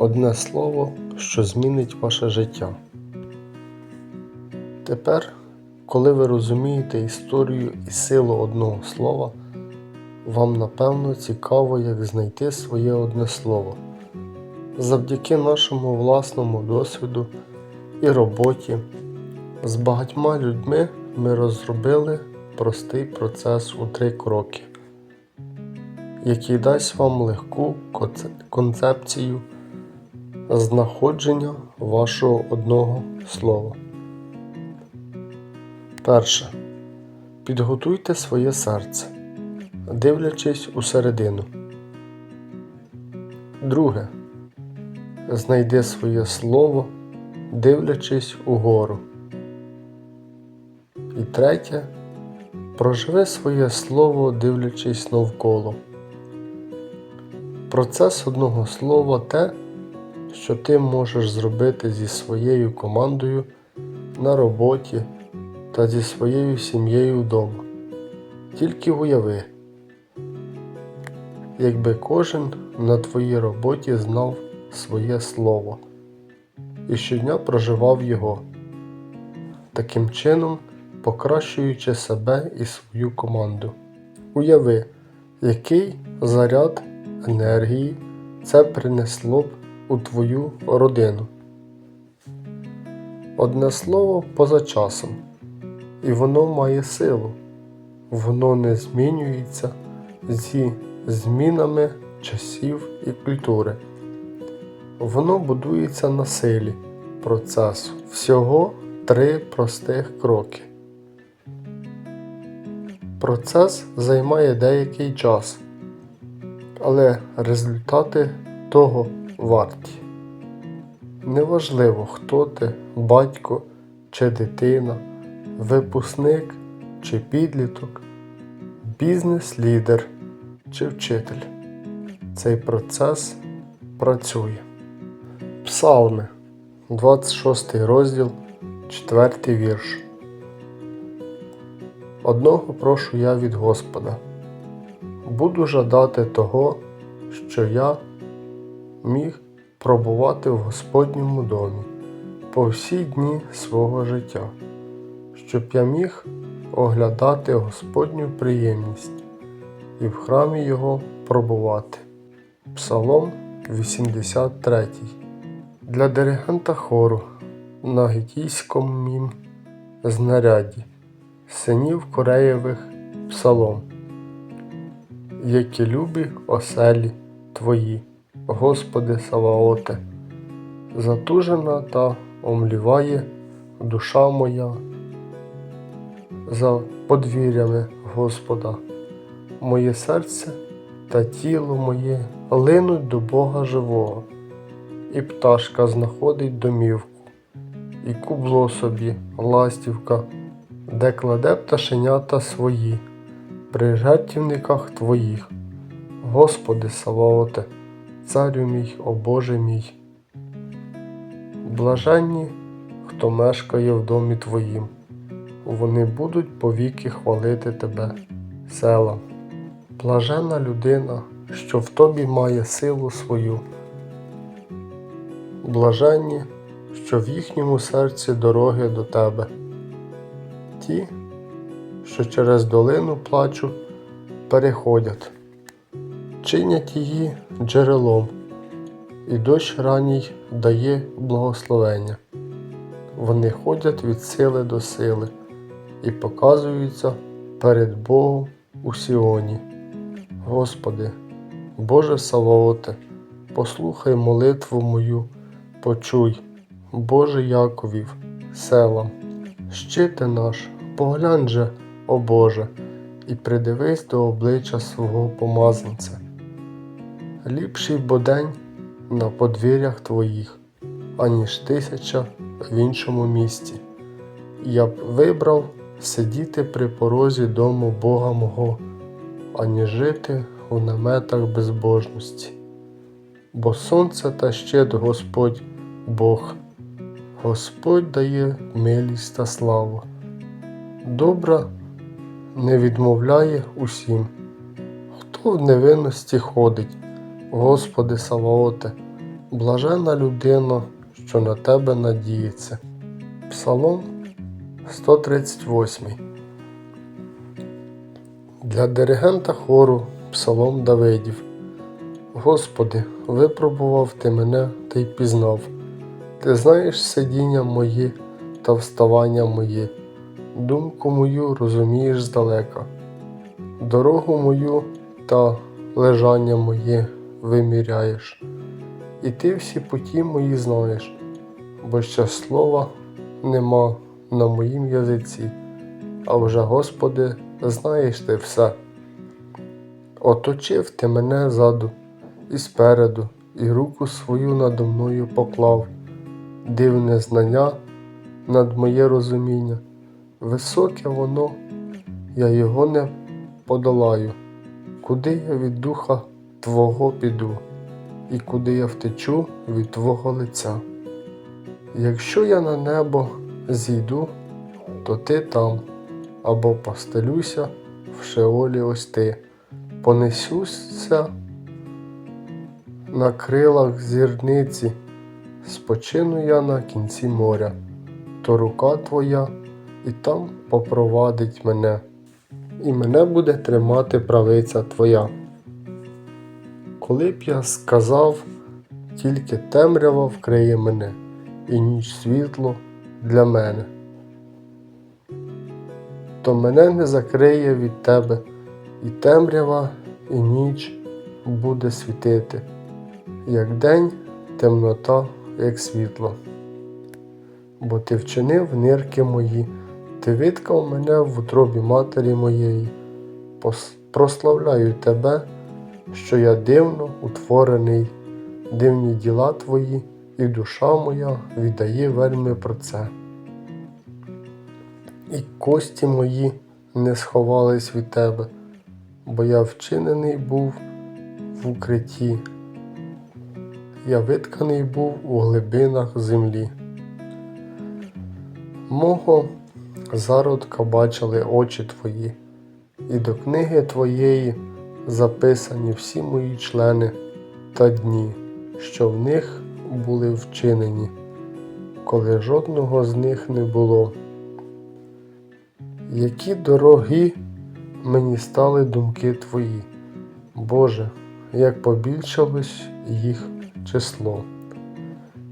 одне слово, що змінить ваше життя. Тепер, коли ви розумієте історію і силу одного слова, вам напевно цікаво, як знайти своє одне слово. Завдяки нашому власному досвіду і роботі з багатьма людьми ми розробили простий процес у три кроки, який дасть вам легку концепцію знаходження вашого одного слова. Перше. Підготуйте своє серце, дивлячись усередину. Друге. Знайди своє слово, дивлячись угору. І третє. Проживи своє слово, дивлячись навколо. Процес одного слова те, що ти можеш зробити зі своєю командою на роботі та зі своєю сім'єю вдома. Тільки уяви, якби кожен на твоїй роботі знав своє слово і щодня проживав його, таким чином покращуючи себе і свою команду. Уяви, який заряд енергії це принесло б у твою родину. Одне слово поза часом, і воно має силу. Воно не змінюється зі змінами часів і культури. Воно будується на силі процесу. Всього три простих кроки. Процес займає деякий час, але результати того варті. Неважливо, хто ти, батько чи дитина, випускник чи підліток, бізнес-лідер чи вчитель. Цей процес працює. Псалми, 26 розділ, 4 вірш. Одного прошу я від Господа. Буду жадати того, що я міг пробувати в Господньому домі по всі дні свого життя, щоб я міг оглядати Господню приємність і в храмі Його пробувати. Псалом 83 для диригента хору на гітійському знаряді синів Кореєвих Псалом, які любі оселі Твої, Господи Саваоте, затужена та омліває душа моя за подвір'ями Господа, моє серце та тіло моє линуть до Бога живого, і пташка знаходить домівку, і кубло собі ластівка де кладе пташенята свої, при жертівниках твоїх. Господи Саваоте, Царю мій, о Боже мій. Блаженні, хто мешкає в домі Твоїм, вони будуть повіки хвалити Тебе, села. Блажена людина, що в тобі має силу свою. Блаженні, що в їхньому серці дороги до Тебе ті, що через долину плачу переходять, чинять її джерелом, і дощ ранній дає благословення. Вони ходять від сили до сили і показуються перед Богом у Сіоні. Господи, Боже Саваоте, послухай молитву мою, почуй, Боже Яковів, селам. Щите наш, поглянь же, о Боже, і придивись до обличчя свого помазанця. Ліпший бо день на подвір'ях твоїх, аніж тисяча в іншому місті. Я б вибрав сидіти при порозі дому Бога мого, ані жити у наметах безбожності. Бо сонце та щит Господь Бог. Господь дає милість та славу. Добра не відмовляє усім. Хто в невинності ходить, Господи Саваоте, Блажена людина, що на тебе надіється. Псалом 138. Для диригента хору Псалом Давидів. Господи, випробував ти мене та й пізнав. Ти знаєш сидіння моє та вставання моє, думку мою розумієш здалека, дорогу мою та лежання моє виміряєш, і ти всі путі мої знаєш, бо ще слова нема на моїм язиці, а вже, Господи, знаєш ти все. Оточив ти мене ззаду і спереду, і руку свою надо мною поклав, дивне знання над моє розуміння. Високе воно, я його не подолаю. Куди я від духа Твого піду, і куди я втечу від Твого лиця. Якщо я на небо зійду, то ти там, або постелюся в шеолі ось ти, понесуся на крилах зірниці, спочину я на кінці моря, то рука твоя і там попровадить мене, і мене буде тримати правиця твоя. Коли б я сказав, тільки темрява вкриє мене, і ніч світло для мене, то мене не закриє від тебе, і темрява, і ніч буде світити, як день темнота, як світло. Бо ти вчинив нирки мої, ти виткав мене в утробі матері моєї, прославляю тебе, що я дивно утворений, дивні діла твої, і душа моя віддає вельми про це. І кості мої не сховались від тебе, бо я вчинений був в укритті, я витканий був у глибинах землі. Мого зародка бачили очі твої, і до книги твоєї записані всі мої члени та дні, що в них були вчинені, коли жодного з них не було. Які дорогі мені стали думки твої, Боже, як побільшалось їх число.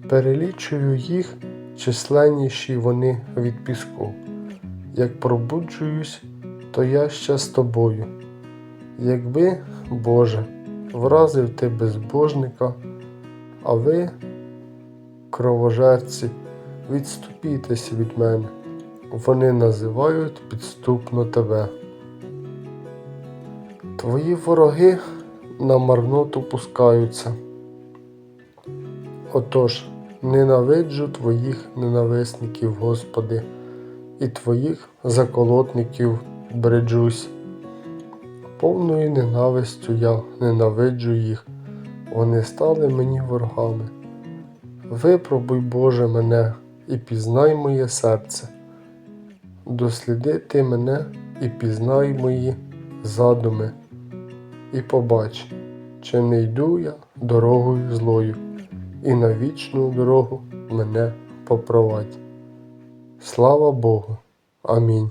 Перелічую їх, численніші вони від піску. Як пробуджуюсь, то я ще з тобою. Якби, Боже, вразив ти безбожника, а ви, кровожерці, відступітеся від мене. Вони називають підступно тебе. Твої вороги на марноту пускаються. Отож, ненавиджу твоїх ненависників, Господи, і твоїх заколотників бреджусь. Повною ненавистю я ненавиджу їх, вони стали мені ворогами. Випробуй, Боже, мене і пізнай моє серце. Досліди ти мене і пізнай мої задуми, і побач, чи не йду я дорогою злою, і на вічну дорогу мене попровадь. Слава Богу. Амінь.